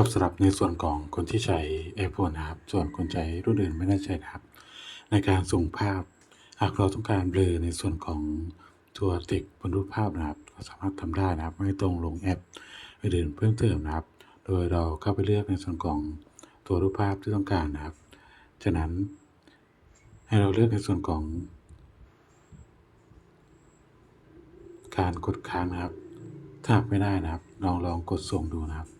ครับสำหรับในส่วนของคนที่ใช้ iPhone นะครับ ส่วนคนใช้รุ่นอื่นไม่น่ใจนะครับ ในการส่งภาพ หากเราต้องการเบลอในส่วนของตัวเด็กบนรูปภาพนะครับก็สามารถทำได้นะครับ ไม่ต้องลงแอปอื่นเพิ่มเติมนะครับ โดยเราเข้าไปเลือกในส่วนของตัวรูปภาพที่ต้องการนะครับ จากนั้นให้เราเลือกในส่วนของ การกดค้างนะครับ ถ้าไม่ได้นะครับ ลองลองกดส่งดูนะครับ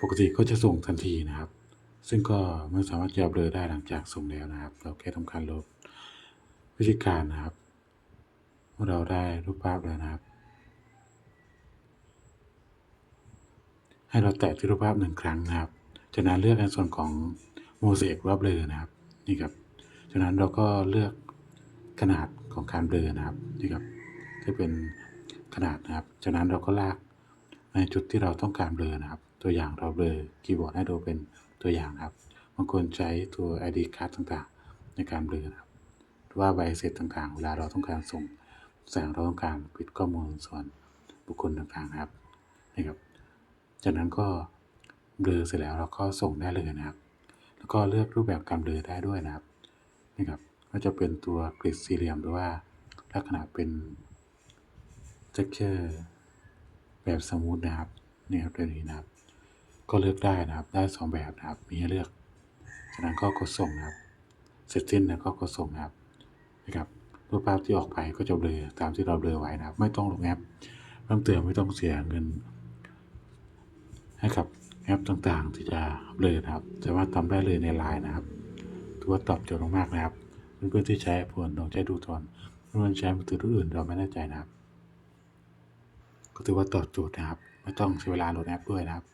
ปกติก็จะส่งทันทีนะครับ ซึ่งก็ไม่สามารถจะเบลอได้หลังจากส่งแล้วนะครับ เราแค่ทำการลบวิธีการนะครับเมื่อเราได้รูปภาพแล้วนะครับ ให้เราแตะที่รูปภาพหนึ่งครั้งนะครับ จากนั้นเลือกในส่วนของโมเสกว่าเบลอนะครับนี่ครับ จากนั้นเราก็เลือกขนาดของการเบลอนะครับนี่ครับที่เป็นขนาดนะครับ จากนั้นเราก็ลากในจุดที่เราต้องการเบลอนะครับ ตัวอย่างเราเบลอคีย์บอร์ดให้ดูเป็นตัวอย่างครับบางคนใช้ตัว ID card ต่างๆ ในการเบลอครับหรือว่าใบเสร็จต่างๆ เวลาเราต้องการส่งแสงเราต้องการปิดข้อมูลส่วนบุคคลต่างๆครับนี่ครับ จากนั้นก็เบลอเสร็จแล้วเราก็ส่งได้เลยนะครับ แล้วก็เลือกรูปแบบการเบลอได้ด้วยนะครับนี่ครับก็จะเป็นตัวกริดสี่เหลี่ยมหรือว่าลักษณะเป็น texture แบบสมูทนะครับนี่ครับตัวนี้นะครับ ก็เลือกได้นะครับ ได้สองแบบนะครับ มีให้เลือก จากนั้นก็กดส่งนะครับ เสร็จสิ้นแล้วก็กดส่งนะครับ นะครับรูปภาพที่ออกไปก็จะเบลอตามที่เราเบลอไว้นะครับ ไม่ต้องลงแอปเพิ่มเติมไม่ต้องเสียเงิน ให้กับแอปต่างๆ ที่จะเบลอนะครับ สามารถทำได้เลยในไลน์นะครับถือว่าตอบโจทย์มากๆนะครับ เพื่อนๆที่ใช้ไอโฟนลองใช้ดูก่อนเพื่อนใช้มือถือรุ่นอื่นเราไม่แน่ใจนะครับ ก็ถือว่าตอบโจทย์นะครับ ไม่ต้องใช้เวลาโหลดแอปด้วยนะครับ